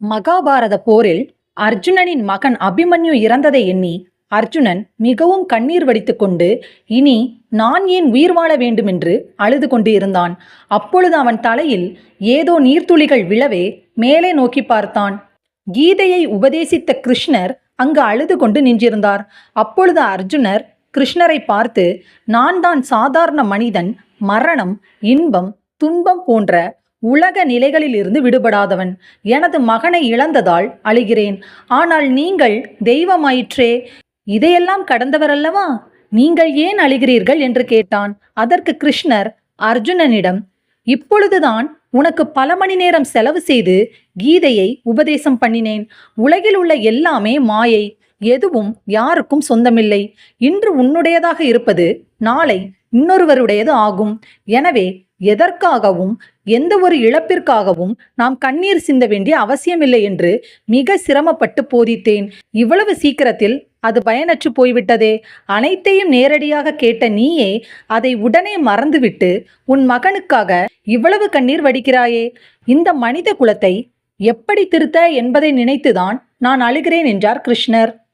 மகாபாரத போரில் அர்ஜுனனின் மகன் அபிமன்யு இறந்ததை எண்ணி அர்ஜுனன் மிகவும் கண்ணீர் வடித்துக்கொண்டு இனி நான் ஏன் உயிர் வாழ வேண்டுமென்று அழுது கொண்டு இருந்தான். அப்பொழுது அவன் தலையில் ஏதோ நீர்த்துளிகள் விழவே மேலே நோக்கி பார்த்தான். கீதையை உபதேசித்த கிருஷ்ணர் அங்கு அழுது கொண்டு நின்றிருந்தார். அப்பொழுது அர்ஜுனர் கிருஷ்ணரை பார்த்து நான் தான் சாதாரண மனிதன் மரணம் இன்பம் துன்பம் போன்ற உலக நிலைகளிலிருந்து விடுபடாதவன். எனது மகனை இழந்ததால் அழுகிறேன். ஆனால் நீங்கள் தெய்வமாயிற்றே. இதையெல்லாம் கடந்தவரல்லவா? நீங்கள் ஏன் அழுகிறீர்கள் என்று கேட்டான். அதற்கு கிருஷ்ணர் அர்ஜுனனிடம் இப்பொழுதுதான் உனக்கு பல மணி நேரம் செலவு செய்து கீதையை உபதேசம் பண்ணினேன். உலகில் உள்ள எல்லாமே மாயை. எதுவும் யாருக்கும் சொந்தமில்லை. இன்று உன்னுடையதாக இருப்பது நாளை இன்னொருவருடையது ஆகும். எனவே எதற்காகவும் எந்த ஒரு இழப்பிற்காகவும் நாம் கண்ணீர் சிந்த வேண்டிய அவசியமில்லை என்று மிக சிரமப்பட்டு போதித்தேன். இவ்வளவு சீக்கிரத்தில் அது பயனற்று போய்விட்டதே. அனைத்தையும் நேரடியாக கேட்ட நீயே அதை உடனே மறந்துவிட்டு உன் மகனுக்காக இவ்வளவு கண்ணீர் வடிக்கிறாயே. இந்த மனித குலத்தை எப்படி திருத்த என்பதை நினைத்துதான் நான் அழுகிறேன் என்றார் கிருஷ்ணர்.